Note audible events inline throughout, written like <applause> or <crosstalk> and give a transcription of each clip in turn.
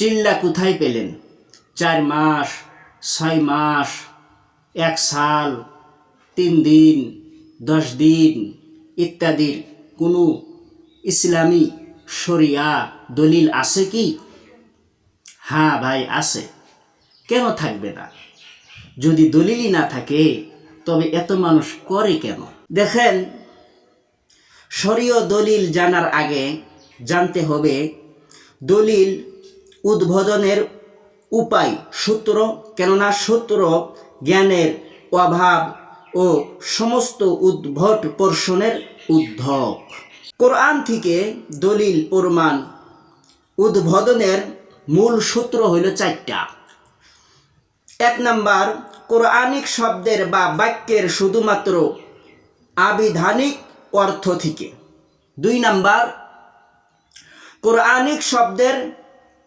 চিল্লা কোথায় পেলেন? চার মাস, ছয় মাস, এক সাল, তিন দিন, দশ দিন ইত্যাদির কোনো ইসলামী শরিয়া দলিল আছে কি? হ্যাঁ ভাই, আছে। কেন থাকবে না? যদি দলিলই না থাকে, তবে এত মানুষ করে কেন? দেখেন, শরীয় দলিল জানার আগে জানতে হবে, দলিল উদ্বোধনের উপায় সূত্র, কেননা সূত্র জ্ঞানের অভাব ও সমস্ত উদ্ভট পোর্শনের উদ্ধক কোরআন থেকে দলিল, প্রমাণ, উদ্বোধনের মূল সূত্র হইল চারটা। এক নাম্বার, কোরআনিক শব্দের বা বাক্যের শুধুমাত্র আবিধানিক অর্থ থেকে। দুই নাম্বার, কোরআনিক শব্দের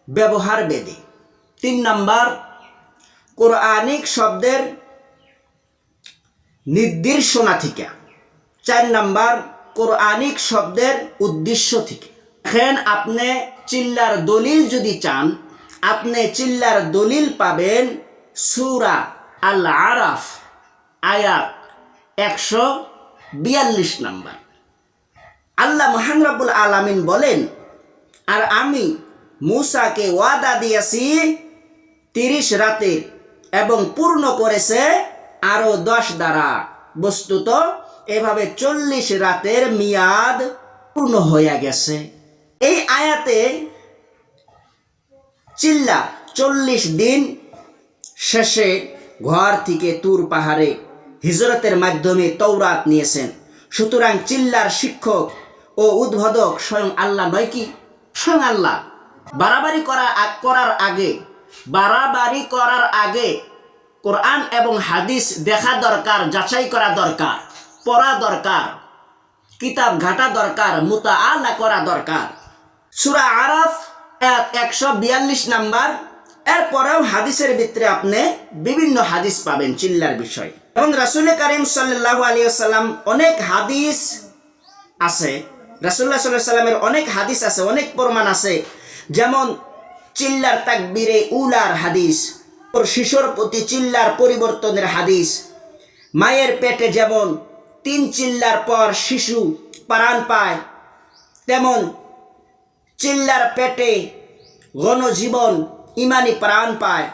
ব্যবহার বেদে। তিন নাম্বার, কোরআনিক শব্দের নির্দেশনা থেকে। চার নাম্বার, কোরআনিক শব্দের উদ্দেশ্য থেকে। এখন আপনি চিল্লার দলিল যদি চান, আপনি চিল্লার দলিল পাবেন সুরা আল আরাফ আয়াত একশো বিয়াল্লিশ নাম্বার। আল্লাহ মহান রব্বুল আলামিন বলেন, আর আমি মূসাকে ওয়াদা দিয়েছি তিরিশ রাতের এবং পূর্ণ করেছে আরও দশ দ্বারা। বস্তুত এভাবে চল্লিশ রাতের মেয়াদ পূর্ণ হয়ে গেছে। এই আয়াতে চিল্লা চল্লিশ দিন শেষে ঘর থেকে তুর পাহাড়ে হিজরতের মাধ্যমে তৌরাত নিয়েছেন। সুতরাং চিল্লার শিক্ষক ও উদ্বোধক স্বয়ং আল্লাহ নয় কি? স্বয়ং আল্লাহ। বাড়াবাড়ি করা করার আগে, বাড়াবাড়ি করার আগে কোরআন এবং হাদিস দেখা দরকার, যাচাই করা দরকার, পড়া দরকার, কিতাব ঘাটা দরকার মুতা আলা করা দরকার। সুরা আরফ একশো বিয়াল্লিশ নাম্বার। এরপরেও হাদিসের ভিতরে আপনি বিভিন্ন হাদিস পাবেন, চিল্লার বিষয়। এবং রাসুল করিম সাল্লাহ আলিয়াল্লাম অনেক হাদিস আছে। রাসুল্লাহ সাল্লাহ সাল্লামের অনেক হাদিস আছে, অনেক প্রমাণ আছে। যেমন চিল্লার তাকবিরে উলার হাদিস ওর শিশুর প্রতি চিল্লার পরিবর্তনের হাদিস। মায়ের পেটে যেমন তিন চিল্লার পর শিশু প্রাণ পায়, তেমন চিল্লার পেটে গণজীবন ইমানি প্রাণ পায়।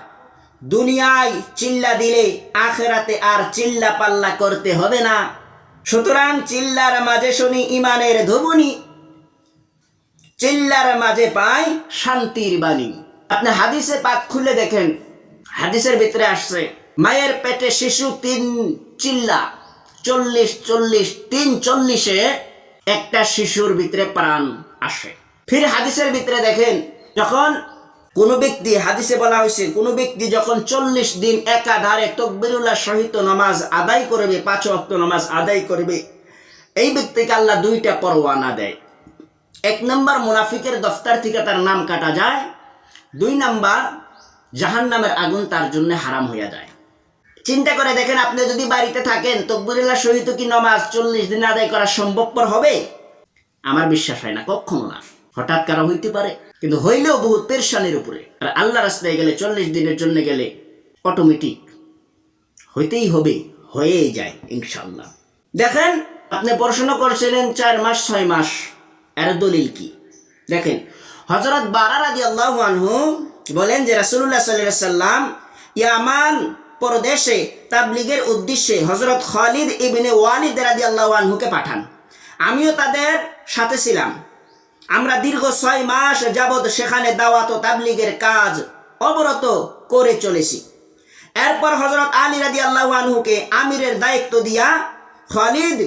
দুনিয়ায় চিল্লা দিলে আখেরাতে আর চিল্লা পাল্লা করতে হবে না। সুতরাং চিল্লার মাঝে শুনি ইমানের ধবুনি। চিল্লার মাঝে পাই শান্তির বাণী। আপনি হাদিসে পাক খুলে দেখেন, হাদিসের ভিতরে আসছে, মায়ের পেটে শিশু তিন চিল্লা, চল্লিশ চল্লিশ, তিন চল্লিশে একটা শিশুর ভিতরে প্রাণ আসে। ফির হাদিসের ভিতরে দেখেন, যখন কোনো ব্যক্তি, হাদিসে বলা হয়েছে, কোনো ব্যক্তি যখন চল্লিশ দিন একাধারে তকবিরুল্লাহ সহিত নামাজ আদায় করবে, পাঁচ অক্ত নামাজ আদায় করবে, এই ব্যক্তিকে আল্লাহ দুইটা পরোয়ানা দেয়। এক নম্বর মুনাফিকের দফতার থেকে তার নাম কাটা যায়, দুই নাম্বার জাহান নামের আগুন তার জন্য হারাম হইয়া যায়। চিন্তা করে দেখেন, আপনি যদি বাড়িতে থাকেন, তকবুরিল্লাহ সহিত কি নমাজ চল্লিশ দিন আদায় করা সম্ভবপর হবে? আমার বিশ্বাস হয় না, কখনো না। হঠাৎ কারা হইতে পারে, কিন্তু হইলেও বহুত পেরেশানির উপরে। আর আল্লাহ রাস্তায় গেলে, চল্লিশ দিনের জন্য গেলে অটোমেটিক হইতেই হবে, হয়েই যায় ইনশাল্লাহ দেখেন, আপনি পড়াশোনা করছিলেন চার মাস, ছয় মাস। এর দলিল কি? দেখেন হজরত বারা রাজি আল্লাহ আনহু বলেন যে রাসুল্লাহ সাল্লাহ সাল্লাম ইয়ামান প্রদেশে তাবলিগের উদ্দেশ্যে হজরত খালিদ ইবিনে ওয়ালিদ রাজি আল্লাহ আনহুকে পাঠান। আমিও তাদের সাথে ছিলাম। আমরা দীর্ঘ ছয় মাস যাবৎ সেখানে দাওয়াত তাবলিগের কাজ অবরত করে চলেছি। এরপর হজরত আলী রাজি আল্লাহ আনহুকে আমিরের দায়িত্ব দিয়া খালিদ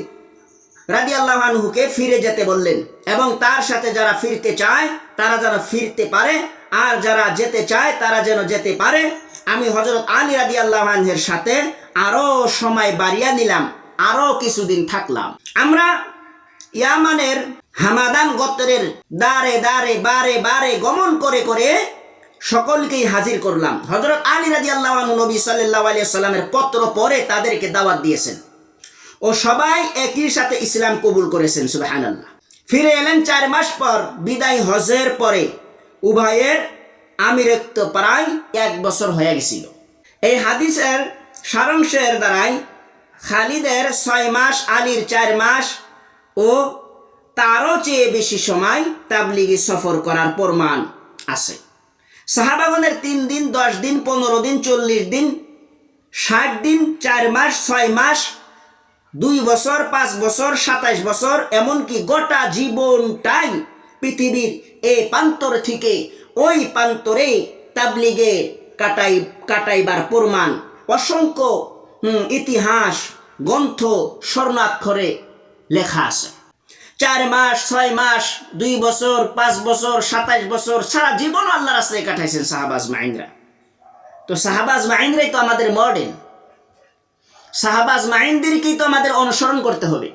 রাজি আল্লাহ আনহুকে ফিরে যেতে বললেন। এবং তার সাথে যারা ফিরতে চায়, তারা যেন ফিরতে পারে, আর যারা যেতে চায়, তারা যেন যেতে পারে। আমি হজরত আলী রাজি আল্লাহ আনহের সাথে আরও সময় বাড়িয়ে নিলাম আরও কিছুদিন থাকলাম। আমরা ইয়ামানের হামাদান গোত্রের দারে দারে বারে বারে গমন করে করে সকলকেই হাজির করলাম। হজরত আলী রাজি আল্লাহ নবী সাল্লাহ আলিয়া সাল্লামের পত্র পরে তাদেরকে দাওয়াত দিয়েছেন। ও সবাই একই সাথে ইসলাম কবুল করেছেন সুবাহান্লাহ ফিরে এলেন চার মাস পর, বিদায় হজের পরে। উভয়ের আমিরত্ব প্রায় এক বছর হয়ে গেছিল। এই হাদিসের সারাংশের দ্বারাই খালিদের ছয় মাস, আলীর চার মাস ও তারও চেয়ে বেশি সময় তাবলিগি সফর করার প্রমাণ আছে। সাহাবাগনের তিন দিন, দশ দিন, পনেরো দিন, চল্লিশ দিন, ষাট দিন, চার মাস, ছয় মাস দুই বছর, পাঁচ বছর, সাতাইশ বছর, এমনকি গোটা জীবনটাই পৃথিবীর এই প্রান্তর থেকে ওই প্রান্তরে তাবলিগে কাটাই, কাটাইবার প্রমাণ। অসংখ্য ইতিহাস, গ্রন্থ, স্বর্ণাক্ষরে লেখা আছে। চার মাস, ছয় মাস, দুই বছর, পাঁচ বছর, সাতাইশ বছর, সারা জীবন আল্লাহ রাস্তায় কাটাইছেন সাহাবাজ মাহিন্দ্রা তো সাহাবাজ মাহিন্দ্রাই তো আমাদের মডেল সাহাবাজ মাইন্দিরকেই তো আমাদের অনুসরণ করতে হবে।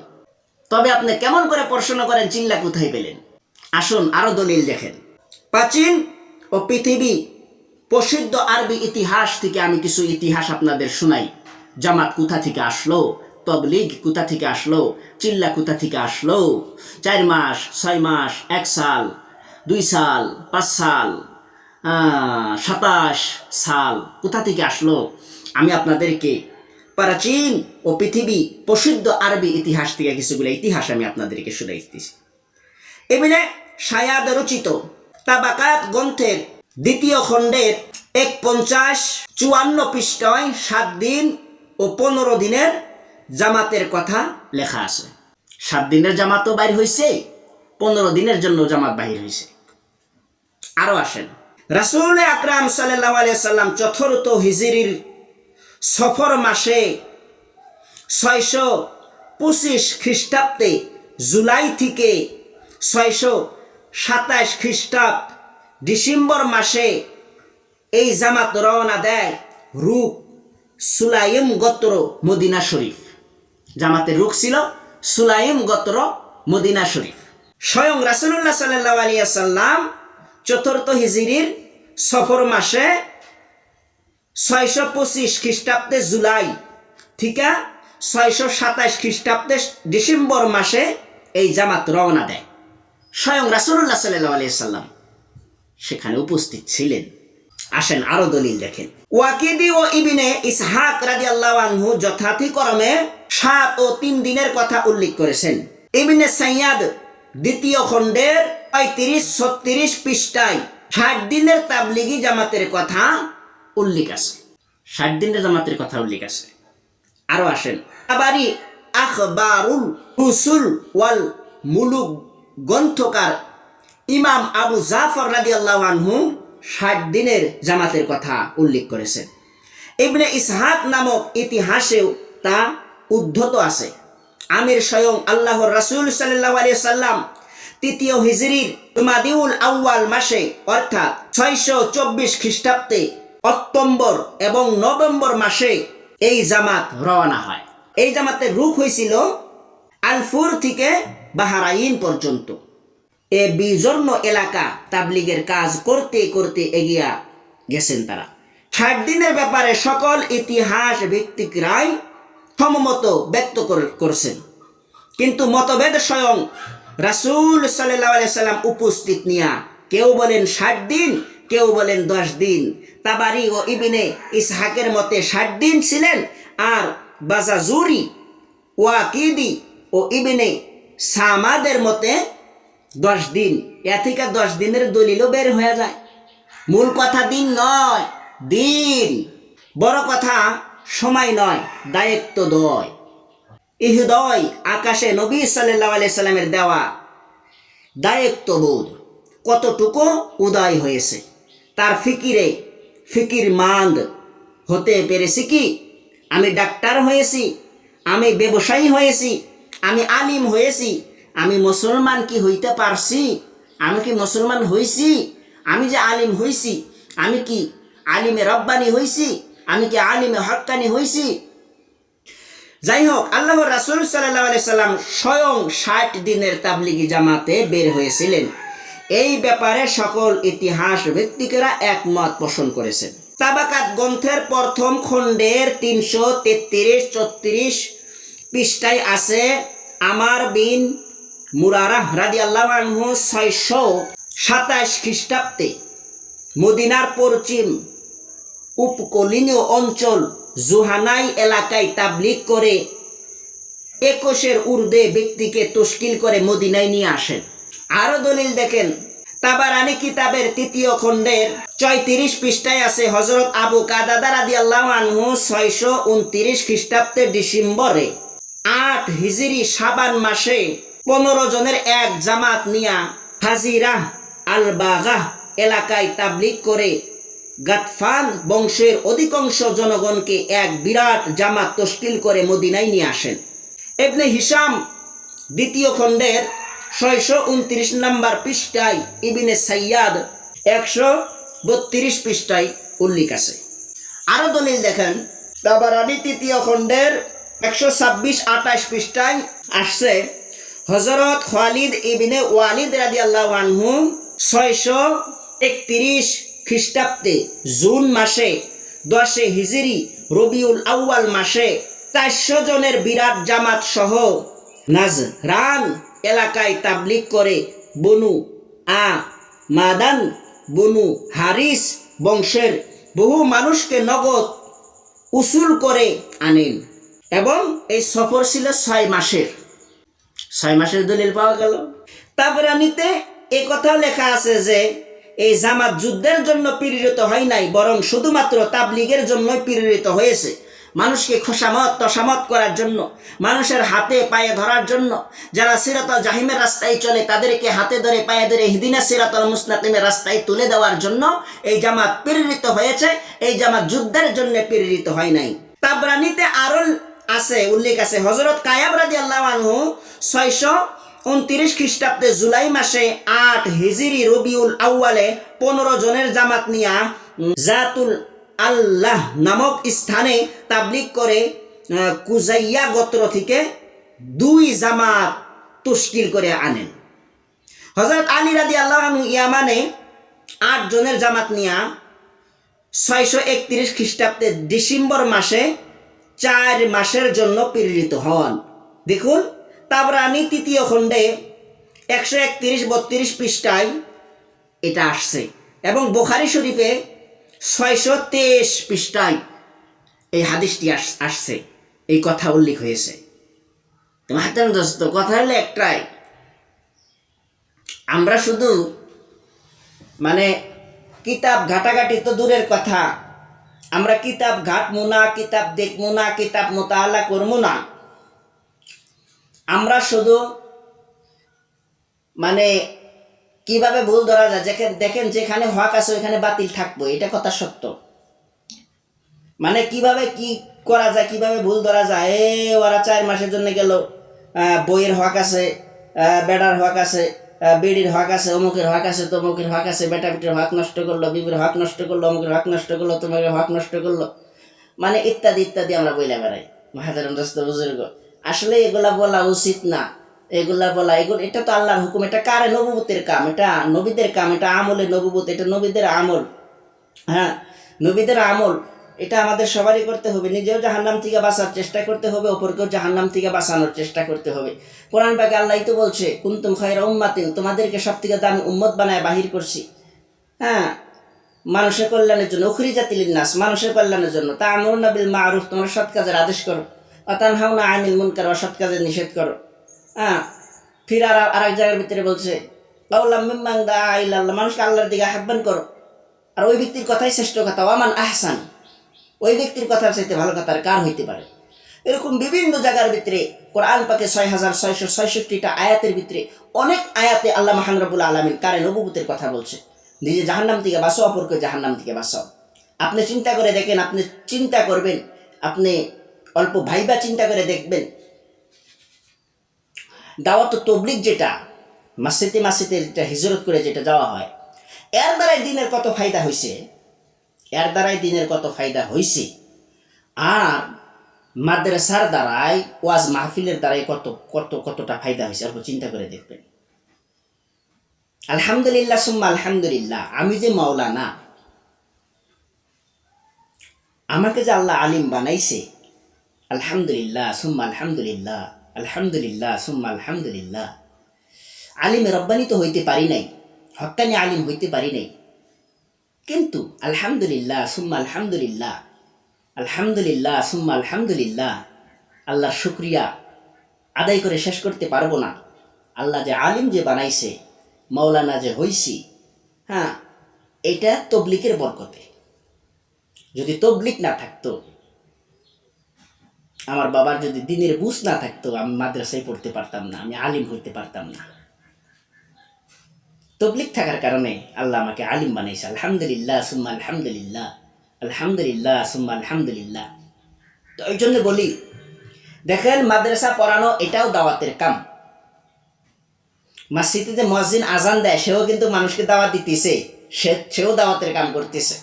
তবে আপনি কেমন করে প্রশ্ন করেন চিল্লা কোথায় পেলেন? আসুন আরও দলিল দেখেন। প্রাচীন ও পৃথিবী প্রসিদ্ধ আরবি ইতিহাস থেকে আমি কিছু ইতিহাস আপনাদের শোনাই। জামাত কোথা থেকে আসলো? তবলিগ কোথা থেকে আসলো? চিল্লা কোথা থেকে আসলো? চার মাস, ছয় মাস, এক সাল, দুই সাল, পাঁচ সাল সাতাশ সাল কোথা থেকে আসলো? আমি আপনাদেরকে প্রাচীন ও পৃথিবী প্রসিদ্ধ আরবি ইতিহাস থেকে কিছুগুলো ইতিহাস আমি আপনাদেরকে শুনাইতেছি। এমনি সায়াদ রচিত তাবাকাত গ্রন্থের দ্বিতীয় খণ্ডের এক পঞ্চাশ চুয়ান্ন পৃষ্ঠায় সাত দিন ও পনেরো দিনের জামাতের কথা লেখা আছে। সাত দিনের জামাতও বাইর হয়েছে পনেরো দিনের জন্য জামাত বাহির হয়েছে আরও আসেন। রাসুল আকরাম সাল্লাম চতুর্থ হিজিরির সফর মাসে ছয়শো পঁচিশ খ্রিস্টাব্দে জুলাই থেকে ছয়শো সাতাশ খ্রিস্টাব্দ ডিসেম্বর মাসে এই জামাত রওনা দেয় রূপ সুলাইম গোত্র মদিনা শরীফ। জামাতের রুখ ছিল সুলাইম গোত্র মদিনা শরীফ। স্বয়ং রাসুল্লাহ সাল্লাহ আলিয়া সাল্লাম চতুর্থ হিজিরির সফর মাসে ছয়শো পঁচিশ খ্রিস্টাব্দে জুলাই থেকে ছয়শো সাতাশ খ্রিস্টাব্দে ডিসেম্বর মাসে এই জামাত রওনা দেয়। স্বয়ং রাসুল্লাহ সাল্লাহ আলিয়া সেখানে উপস্থিত ছিলেন। আসেন, আরও দলিল দেখেন। ওয়াকিদি ও ইবিনে ইসহাক রাজি আল্লাহ আনহু যথাধিক্রমে সাত ও তিন দিনের কথা উল্লেখ করেছেন। ইবিনে সাইয়াদ দ্বিতীয় খণ্ডের পঁয়ত্রিশ, ছত্রিশ পৃষ্ঠায় ষাট দিনের তাবলিগি জামাতের কথা উল্লেখ আছে। ষাট দিনের জামাতের কথা উল্লেখ আছে। আরও আসেন। আখবারুল রুসুল ওয়াল মুলুক গ্রন্থকার ইমাম আবু জাফর রাদি আল্লাহ আনহু ষাট দিনের জামাতের কথা উল্লেখ করেছেন। ইবনে ইসহাক নামক ইতিহাসেও তা উদ্ধত আছে। আমির স্বয়ং আল্লাহর রাসূল সাল্লাল্লাহু আলাইহি সাল্লাম তৃতীয় হিজরির মাদিউল আউয়াল মাসে, অর্থাৎ ছয়শো চব্বিশ খ্রিস্টাব্দে অক্টোবর এবং নভেম্বর মাসে এই জামাত রওনা হয়। এই জামাতের রুখ হয়েছিল আলফুর থেকে বাহারাইন পর্যন্ত। এ বিজর্ণ এলাকা তাবলিগের কাজ করতে করতে এগিয়া গেছেন তারা। ষাট দিনের ব্যাপারে সকল ইতিহাস ভিত্তিক রায় সমমত ব্যক্ত করছেন। কিন্তু মতভেদ স্বয়ং রাসূল সাল্লাহ সাল্লাম উপস্থিত নিয়া কেউ বলেন ষাট দিন কেউ বলেন দশ দিন। তাবারি ও ইবিনে ইসহাকের মতে ষাট দিন ছিলেন আর বাজাজুরি, ওয়াকিদি ও ইবিনে সামাদের মতে দশ দিন। এ থেকে দশ দিনের দলিলও বের হয়ে যায়। মূল কথা দিন নয়, দিন। বড় কথা সময় নয়, দায়িত্ব দয়। ইহদয় আকাশে নবী সাল্লাহ আলিয়া সাল্লামের দেওয়া দায়িত্ববোধ কতটুকু উদয় হয়েছে? তার ফিকিরে, ফিকির মান্দ হতে পেরেছি কি? আমি ডাক্তার হয়েছি, আমি ব্যবসায়ী হয়েছি, আমি আলিম হয়েছি, আমি মুসলমান কি হইতে পারছি? আমি কি মুসলমান হইছি? আমি যে আলিম হইছি, আমি কি আলিমে রব্বানি হইছি? আমি কি আলিমে হক্কানি হইছি? যাই হোক আল্লাহ রাসুল সাল্লাহ সাল্লাম স্বয়ং ষাট দিনের তাবলিগি জামাতে বের হয়েছিলেন। এই ব্যাপারে সকল ইতিহাস ভিত্তিকেরা একমত পোষণ করেছেন। তাবাকাত গ্রন্থের প্রথম খণ্ডের তিনশো তেত্রিশ চৌত্রিশ পৃষ্ঠায় আছে, আমার বিন মুরারা রাদি আল্লাহ ছয়শো সাতাশ খ্রিস্টাব্দে মদিনার পশ্চিম উপকূলীয় অঞ্চল জুহানাই এলাকায় তাবলিগ করে একুশের ঊর্ধ্বে ব্যক্তিকে তশকিল করে মদিনায় নিয়ে আসেন। আরও দলিল দেখেন। তাবারানি কিতাবের তৃতীয় খণ্ডের চৈত্রিশ পৃষ্ঠায় আছে হজরত আবু কাদাদা রাদি আল্লাহ আনহু ছয়শো উনত্রিশ খ্রিস্টাব্দের ডিসেম্বরে আট হিজিরি সাবান মাসে পনেরো জনের এক জামাত নিয়া হাজিরা আল বাগা এলাকায় তাবলিগ করে গাতফান বংশের অধিকাংশ জনগণকে এক বিরাট জামাত তশকিল করে মদিনায় নিয়ে আসেন। এবনে হিসাম দ্বিতীয় খণ্ডের ছয়শো উনত্রিশ নম্বর পৃষ্ঠায় ইবিনে সাইয়াদ একশো বত্রিশ পৃষ্ঠায় উল্লেখ আছে। আরও দলিল দেখেন, তাবারানি তৃতীয় খণ্ডের একশো ছাব্বিশ আঠাশ পৃষ্ঠায় আসছে হজরত খালিদ ইবিনে ওয়ালিদ রাজি আল্লাহ আনহু ছয়শো একত্রিশ খ্রিস্টাব্দে জুন মাসে, দশে হিজরি, রবিউল আউয়াল মাসে চারশো জনের বিরাট জামাত সহ নাজরান এলাকায় তাবলিগ করে বনু আ মাদান, বনু হারিস বংশের বহু মানুষকে নগদ উসুল করে আনেন এবং এই সফর ছিল ছয় মাসের। ছয় মাসের দলিল পাওয়া গেল। তারপরে নিতে এ কথাও লেখা আছে যে, এই জামাত যুদ্ধের জন্য প্রেরিত হয় নাই, বরং শুধুমাত্র তাবলিগের জন্যই প্রেরিত হয়েছে। মানুষকে খোসামত তসামত করার জন্য, মানুষের হাতে পায়ে ধরার জন্য, যারা সিরাতল জাহিমের রাস্তায় চলে, তাদেরকে হাতে ধরে, পায়ে ধরে হিদিনা সিরাতল মুসনাতিমের রাস্তায় তুলে দেওয়ার জন্য এই জামাত প্রেরিত হয়েছে, এই জামাত যুদ্ধের জন্য প্রেরিত হয় নাই। তাবরানিতে আরও আছে, উল্লেখ আছে হজরত কায়াব রাজি আল্লাহ আনহু ছয়শো উনত্রিশ খ্রিস্টাব্দে জুলাই মাসে আট হিজিরি রবিউল আউয়ালে পনেরো জনের জামাত নিয়া জাতুল আল্লাহ নামক স্থানে তাবলিক করে কুজাইয়া গোত্র থেকে দুই জামাত তুষ্কিল করে আনেন। হজরত আলী রাদি আল্লাহ ইয়ামানে আট জনের জামাত নিয়া ছয়শো একত্রিশ খ্রিস্টাব্দে ডিসেম্বর মাসে চার মাসের জন্য প্রেরিত হন। দেখুন তাবরানি তৃতীয় খণ্ডে একশো একত্রিশ বত্রিশ পৃষ্ঠায় এটা আসছে। এবং বোখারি শরীফে ছয়শো তেইশ পৃষ্ঠায় এই হাদিসটি আস- আসছে। এই কথা উল্লেখ হয়েছে। তো মাহাতাম দোস্ত, কথা হলো একটাই। আমরা শুধু মানে কিতাব ঘাটাঘাটি তো দূরের কথা। আমরা কিতাব ঘাটমু না, কিতাব দেখমু না, কিতাব মোতালা করব না। আমরা শুধু মানে কীভাবে ভুল ধরা যায়? যেখানে দেখেন যেখানে হক আছে ওইখানে বাতিল থাকব, এটা কথা সত্য। মানে কীভাবে কি করা যায়, কীভাবে ভুল ধরা যায়? এ, ওরা চার মাসের জন্য গেল। বইয়ের হক আছে বেড়ার হক আছে বেড়ির হক আছে, অমুকের হক আছে, তমুকের হক আছে বেটা বেটির হক নষ্ট করল, বিবির হক নষ্ট করল, অমুকের হক নষ্ট করল তোমাকে হক নষ্ট করল। মানে ইত্যাদি ইত্যাদি আমরা বইলে বেড়াই। মাহাদারম দোস্ত, বুজুর্গ। আসলে এগুলা বলা উচিত না। এগুলা বলা, এগুলো, এটা তো আল্লাহর হুকুম, এটা কারে নবুবতের কাম? এটা নবীদের কাম, এটা আমলে নবুবত, এটা নবীদের আমল। হ্যাঁ নবীদের আমল, এটা আমাদের সবারই করতে হবে। নিজেও জাহান্নাম থেকে বাঁচার চেষ্টা করতে হবে, অপরকেও জাহান্নাম থেকে বাঁচানোর চেষ্টা করতে হবে। কোরআন পাকে আল্লাহ তো বলছে, কুন্তুম খায়রা উম্মাতিন তোমাদেরকে সব থেকে দামি উম্মত বানায় বাহির করছি। হ্যাঁ মানুষের কল্যাণের জন্য উখরি জাতিলিন নাস মানুষের কল্যাণের জন্য। তা আমর বিল মারুফ, তোমরা সৎ কাজের আদেশ করো। অতান হাও না আনিল মুনকার অসৎ কাজের নিষেধ করো। হ্যাঁ ফির আর আরেক জায়গার ভিতরে বলছে বাউলাম মিম্মাং দা আইলাল্লাহ মানুষকে আল্লাহর দিকে আহ্বান করো। আর ওই ব্যক্তির কথাই শ্রেষ্ঠ কথা, ওয়ামান আহসান। ওই ব্যক্তির কথার চাইতে ভালো কথা আর কার হইতে পারে? এরকম বিভিন্ন জায়গার ভিতরে কোরআন পাকে ছয় হাজার ছয়শো ছয়ষট্টিটা আয়াতের ভিতরে অনেক আয়াতে আল্লাহ মাহান রবুল আলমিন কারে নবুতের কথা বলছে। নিজে জাহান্নাম থেকে বাঁচো অপরকে জাহান্নাম থেকে বাঁচাও। আপনি চিন্তা করে দেখেন, আপনি চিন্তা করবেন, আপনি অল্প ভাইবা চিন্তা করে দেখবেন দাওয়াত তবলিক যেটা, মাসিতে মাসিতে যেটা হিজরত করে যেটা যাওয়া হয়, এর দ্বারাই দিনের কত ফায়দা হয়েছে এর দ্বারাই দিনের কত ফায়দা হয়েছে আর মাদ্রাসার দ্বারাই, ওয়াজ মাহফিলের দ্বারাই কত কত, কতটা ফায়দা হয়েছে অল্প চিন্তা করে দেখবেন। আলহামদুলিল্লাহ, সুম্মা আলহামদুলিল্লাহ, আমি যে মাওলানা, আমাকে যে আল্লাহ আলিম বানাইছে, আলহামদুলিল্লাহ, সুম্মা আলহামদুলিল্লাহ আলহামদুলিল্লাহ, সুম্মা আলহামদুলিল্লাহ। আলিম রব্বানি তো হইতে পারি নাই হক্কানি আলিম হইতে পারি নাই। কিন্তু আলহামদুলিল্লাহ, সুম্মা আলহামদুলিল্লাহ আলহামদুলিল্লাহ, সুম্মা আলহামদুলিল্লাহ, আল্লাহর শুক্রিয়া আদায় করে শেষ করতে পারব না। আল্লাহ যে আলিম যে বানাইছে মৌলানা যে হইছি হ্যাঁ এটা তবলিকের বরকতে। যদি তবলিক না থাকতো আমার বাবার যদি দিনের বুঝ না থাকতো, আমি মাদ্রাসায় পড়তে পারতাম না, আমি আলিম হইতে পারতাম না। তবলিক থাকার কারণে আল্লাহ আমাকে আলিম বানাইছে। আলহামদুলিল্লাহ, সুম্মা আলহামদুলিল্লাহ আলহামদুলিল্লাহ, সুম্মা আলহামদুলিল্লাহ। তো ওই জন্য বলি, দেখেন মাদ্রাসা পড়ানো এটাও দাওয়াতের কাম। মসজিদে যে মসজিদ আজান দেয়, সেও কিন্তু মানুষকে দাওয়াত দিতেছে সেও দাওয়াতের কাম করতেছে।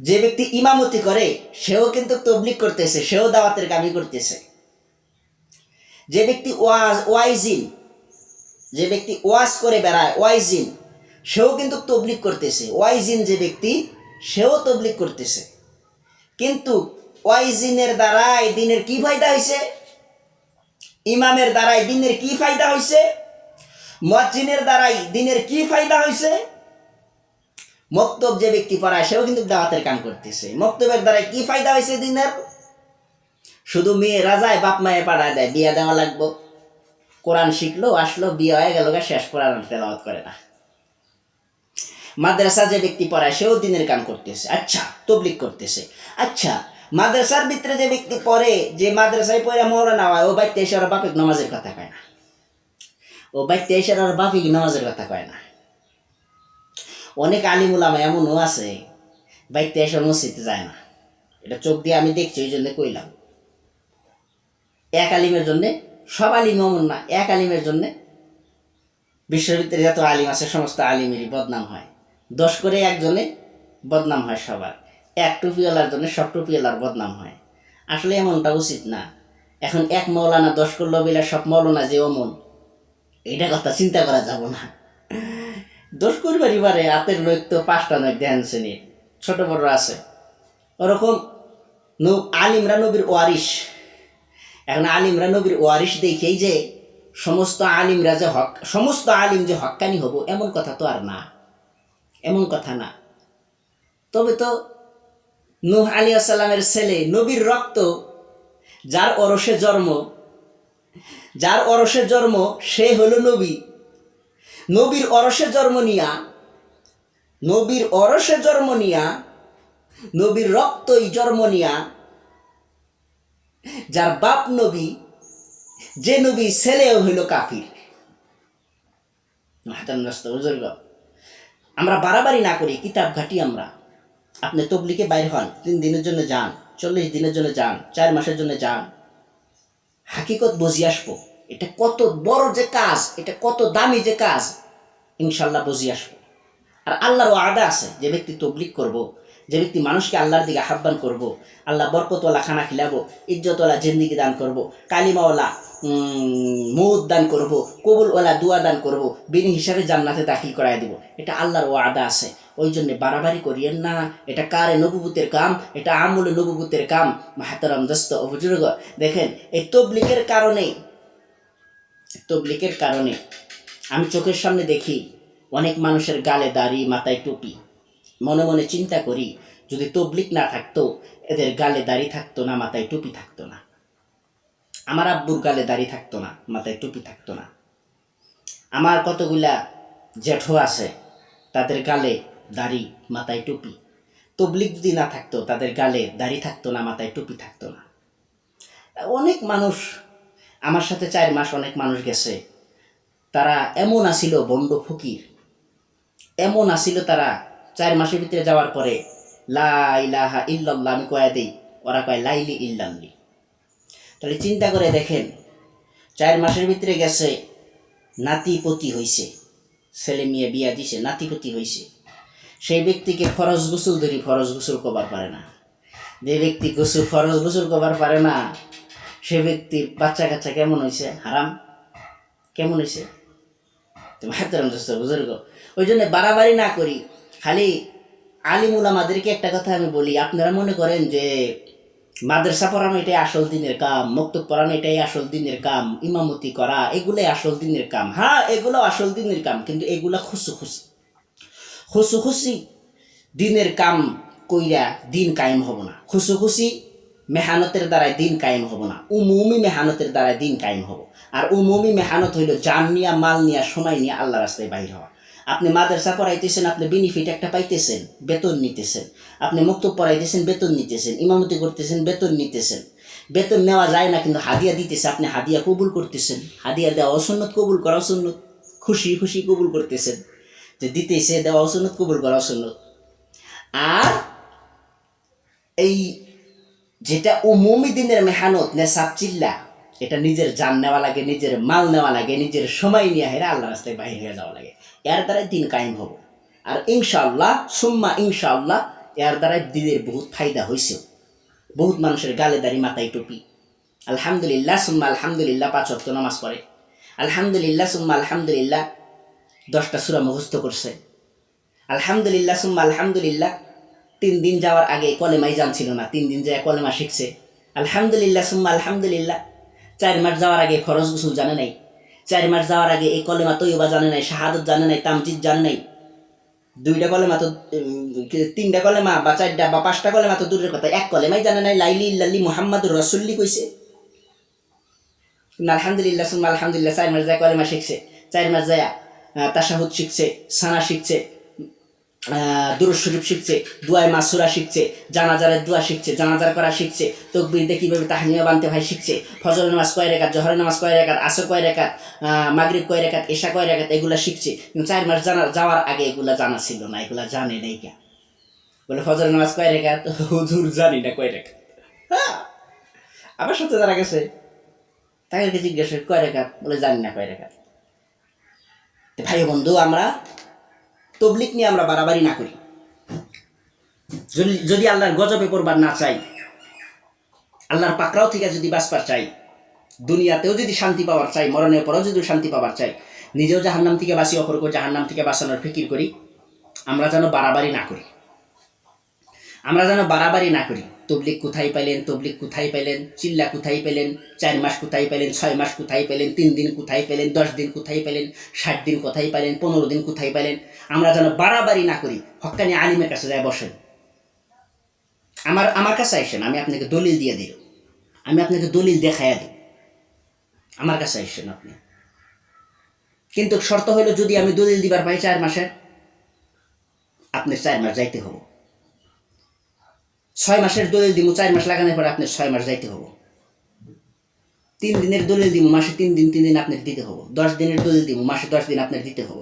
যে ব্যক্তি ইমামতি করে, সেও কিন্তু তবলিক করতেছে, সেও দাওয়াতের কামই করতেছে। যে ব্যক্তি ওয়াজ ওয়াইজিন, যে ব্যক্তি ওয়াজ করে বেড়ায়, ওয়াইজিন, সেও কিন্তু তবলিক করতেছে। ওয়াইজিন যে ব্যক্তি, সেও তবলিক করতেছে। কিন্তু ওয়াইজিনের দ্বারাই দিনের কি ফায়দা হয়েছে ইমামের দ্বারাই দিনের কি ফায়দা হয়েছে মসজিদের দ্বারাই দিনের কি ফায়দা হয়েছে মক্তব যে ব্যক্তি পড়ায়, সেও কিন্তু দাওয়াতের কাম করতেছে। মক্তবের দ্বারা কি ফায়দা হয়েছে দিনের? শুধু মেয়ে রাজায় বাপ মায়ে পাড়ায় দেয়, বিয়া দেওয়া লাগবো। কোরআন শিখলো, আসলো, বিয়ে হয়ে গেল শেষ কোরআন তেলাওয়াত করে না। মাদ্রাসা যে ব্যক্তি পড়ায়, সেও দিনের কাম করতেছে। আচ্ছা তবলিক করতেছে। আচ্ছা মাদ্রাসার ভিতরে যে ব্যক্তি পড়ে, যে মাদ্রাসায় পড়ে মরা না হয়, ও বাইতে এসে ওর বাপেক নামাজের কথা কয় না। ও বাইতে এসে ওর বাপিক নামাজের কথা কয় না। অনেক আলিম আলিমুলামা এমনও আছে, বাইতে এসে মসজিদে যায় না। এটা চোখ দিয়ে আমি দেখছি ওই জন্য কইলাম। এক আলিমের জন্যে, সব আলিম এমন না, এক আলিমের জন্যে ভিতরে যত আলিম আছে, সমস্ত আলিমেরই বদনাম হয়। দশ করে একজনে বদনাম হয় সবার, এক টুপিওয়ালার জন্য সব টুপিওয়ালার বদনাম হয়। আসলে এমনটা উচিত না। এখন এক মৌলানা দশ করল বিলা সব মৌলানা যে অমন এটা কথা চিন্তা করা যাব না। দোষ করবারই পারে হাতের তো পাঁচটা নয় ধ্যান শ্রেণি, ছোট বড় আছে। ওরকম আলিমরা নবীর ওয়ারিস এখন আলিমরা নবীর ওয়ারিস দেখেই যে সমস্ত আলিমরা যে হক, সমস্ত আলিম যে হক্কানি হব, এমন কথা তো আর না। এমন কথা না। তবে তো নূহ আলী আসাল্লামের ছেলে, নবীর রক্ত, যার অরসে জন্ম, যার অরসে জন্ম সে হলো নবী। নবীর অরসে জন্ম নিয়া, নবীর অরসে জন্ম নিয়া, নবীর রক্তই জন্ম নিয়া, যার বাপ নবী, যে নবী ছেলেও হইল কাফির। আমরা বাড়াবাড়ি না করি, কিতাব ঘাটি আমরা। আপনি তবলিকে বাইর হন, তিন দিনের জন্য যান, চল্লিশ দিনের জন্য যান, চার মাসের জন্য যান। হাকিকত বুঝি আসব। এটা কত বড় যে কাজ, এটা কত দামি যে কাজ ইনশাল্লাহ বুঝি আসব আর আল্লাহর আদা আছে, যে ব্যক্তি তবলিক করব। যে ব্যক্তি মানুষকে আল্লাহর দিকে আহ্বান করব। আল্লাহ বরকতওয়ালা খানা খিলাবো, ইজ্জতওয়ালা জিন্দিগি দান করব। কালিমাওয়ালা মৌদ দান করব, কবুলওয়ালা দুয়া দান করব, বিনি হিসাবে জান্নাতে দাখিল করাই দিব এটা আল্লাহর ও ওয়াদা আছে ওই জন্য বাড়াবাড়ি করিয়েন না, এটা কারে নবুবুতের কাম, এটা আমলে নবুবুতের কাম মাহাতারাম দস্ত দেখেন, এই তবলিকের কারণে তবলিকের কারণে আমি চোখের সামনে দেখি অনেক মানুষের গালে দাড়ি, মাথায় টুপি। মনে মনে চিন্তা করি, যদি তবলিক না থাকতো, এদের গালে দাড়ি থাকতো না, মাথায় টুপি থাকতো না। আমার আব্বুর গালে দাড়ি থাকতো না, মাথায় টুপি থাকতো না। আমার কতগুলা জেঠো আছে, তাদের গালে দাড়ি, মাথায় টুপি। তবলিক যদি না থাকতো, তাদের গালে দাড়ি থাকতো না, মাথায় টুপি থাকতো না। অনেক মানুষ আমার সাথে চার মাস অনেক মানুষ গেছে। তারা এমন আসিল বন্ড ফকির। এমন আসিল তারা চার মাসের ভিতরে যাওয়ার পরে, লা ইলাহা ইল্লাল্লাহ আমি কয়া দেই, ওরা কয় লাইলি ইল্লাল্লি। তাহলে চিন্তা করে দেখেন, চার মাসের ভিতরে গেছে, নাতিপতি হইছে। ছেলে মেয়ে বিয়া দিছে, নাতিপতি হইছে। সেই ব্যক্তিকে ফরজ গোসল ধরি, ফরজ গোসল কবার পারে না। যে ব্যক্তি গোসল, ফরজ গোসল কবার পারে না সে ব্যক্তির বাচ্চা কাচ্চা কেমন হয়েছে হারাম? কেমন হয়েছে তোমার বুজুর্গ। ওই জন্য বাড়াবাড়ি না করি। খালি আলিমুল আমাদেরকে একটা কথা আমি বলি, আপনারা মনে করেন যে মাদ্রাসা পড়ানো এটাই আসল দিনের কাম, মক্তব পড়ানো এটাই আসল দিনের কাম, ইমামতি করা এগুলোই আসল দিনের কাম। হ্যাঁ এগুলো আসল দিনের কাম, কিন্তু এগুলা খুশু খুশি খুশু খুশি দিনের কাম কইরা দিন কায়েম হব না। খুশু খুশি মেহানতের দ্বারাই দিন কায়েম হব না। উমুমি মেহানতের দ্বারাই দিন কায়েম হব। আর উমুমি মেহানত হইল জান নিয়া, মাল নিয়া, সময় নিয়ে আল্লাহ রাস্তায় বাইর হওয়া। আপনি মাদ্রাসা পড়াইতেছেন, আপনি বেনিফিট একটা পাইতেছেন, বেতন নিতেছেন। আপনি মুক্তব পড়াইতেছেন, বেতন নিতেছেন। ইমামতি করতেছেন, বেতন নিতেছেন। বেতন নেওয়া যায় না, কিন্তু হাদিয়া দিতেছে, আপনি হাদিয়া কবুল করতেছেন। হাদিয়া দেওয়া অসন্নত কবুল করা অসন্নত খুশি খুশি কবুল করতেছেন। যে দিতেছে, দেওয়া অসন্নত কবুল করা অসন্নত আর এই যেটা উমুমি দিনের মেহানত, নেশাব চিল্লা। এটা নিজের জান নেওয়া লাগে, নিজের মাল নেওয়া লাগে, নিজের সময় নিয়ে হেরা আল্লাহ রাস্তায় বাহির হয়ে যাওয়া লাগে। এর দ্বারাই দিন কায়েম হব। আর ইনশাআল্লাহ, সুম্মা ইনশাআল্লাহ, এর দ্বারাই দিনের বহুত ফায়দা হয়েছে বহুত মানুষের গালে দাড়ি, মাথায় টুপি। আলহামদুলিল্লাহ, সুম্মা আলহামদুলিল্লাহ, পাঁচ অক্ট নামাজ পড়ে। আলহামদুলিল্লাহ, সুম্মা আলহামদুলিল্লাহ, দশটা সুরা মুখস্থ করছে। আলহামদুলিল্লাহ, সুম্মা আলহামদুলিল্লাহ তিন দিন যাওয়ার আগে কলেমাই জানছিল না। তিন দিন যায় কলেমা শিখছে। আলহামদুলিল্লাহ, সুম্মা আলহামদুলিল্লাহ। চার মাস যাওয়ার আগে খরচ গুসুল জানে নাই। চার মাস যাওয়ার আগে এই কলেমা তৈবা জানে নাই, শাহাদত জানে নাই, তামজিদ জানে নাই। দুইটা কলেমা তো তিনটা কলেমা বা চারটা বা পাঁচটা কলেমা তো দূরের কথা। এক কলেমাই জানে নাই লাইলি ইল্লাল্লি মুহাম্মাদুর রসুল্লি কইছে। আলহামদুলিল্লাহ, সুম্মা আলহামদুলিল্লাহ, চার মাস যায় কলেমা শিখছে। চার মাস যায় তাসাহুদ শিখছে, সানা শিখছে। দুরুদ শরীফ শিখছে, দুয়ায় মাসুরা শিখছে জানাজারের দোয়া শিখছে, জানাজার করা শিখছে তকবির দিয়ে কীভাবে তাহনিয়া বানতে হয় শিখছে ফজর নামাজ কয় রেখাত জহর নামাজ কয় রেখাত, আসর কয় রেখাত মাগরিব কয় রেখাত, এশা কয় রেখাত, এগুলা শিখছে। চার মাস জানা, যাওয়ার আগে এগুলা জানা ছিল না, এগুলা জানে নাই কে বলে ফজর নামাজ কয় রেখাত? <laughs> হুজুর জানি না কয় রেখাত। হ্যাঁ আমার সাথে যারা গেছে। তাদেরকে জিজ্ঞাসা কয় রেখাত? বলে জানি না কয় রেখাত। ভাই বন্ধু, আমরা তবলিক নিয়ে আমরা বাড়াবাড়ি না করি। যদি আল্লাহর গজবে পড়বার না চাই, আল্লাহর পাকড়াও থেকে যদি বাঁচবার চাই, দুনিয়াতেও যদি শান্তি পাওয়ার চাই, মরণের পরেও যদি শান্তি পাওয়ার চাই, নিজেও জাহান্নাম থেকে বাঁচি, অপরকেও জাহান্নাম থেকে বাঁচানোর ফিকির করি। আমরা যেন বাড়াবাড়ি না করি। আমরা যেন বাড়াবাড়ি না করি। তবলিক কোথায় পেলেন তবলিক কোথায় পেলেন চিল্লা কোথায় পেলেন চার মাস কোথায় পেলেন ছয় মাস কোথায় পেলেন তিন দিন কোথায় পেলেন দশ দিন কোথায় পেলেন ষাট দিন কোথায় পেলেন পনেরো দিন কোথায় পেলেন আমরা যেন বাড়াবাড়ি না করি হক্কানি আলিমের কাছে যায় বসেন। আমার আমার কাছে আসেন আমি আপনাকে দলিল দিয়ে দিল আমি আপনাকে দলিল দেখাইয়া দিই। আমার কাছে আসেন আপনি। কিন্তু শর্ত হইল, যদি আমি দলিল দিবার পাই চার মাসে আপনি চার মাস যাইতে হব। ছয় মাসের দলিল দিব চার মাস লাগানোর পরে আপনার ছয় মাস যাইতে হব। তিন দিনের দলিল দিব মাসে তিন দিন তিন দিন আপনার দিতে হব। দশ দিনের দলিল দিব মাসে দশ দিন আপনার দিতে হব।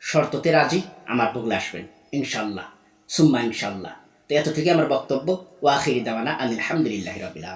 শর্ততে রাজি, আমার বগলে আসবেন, ইনশাল্লাহ। সুম্মা ইনশাল্লাহ। তো এত থেকে আমার বক্তব্য। ওয়াখিরি দাওয়ানা আলহামদুলিল্লাহ রবিল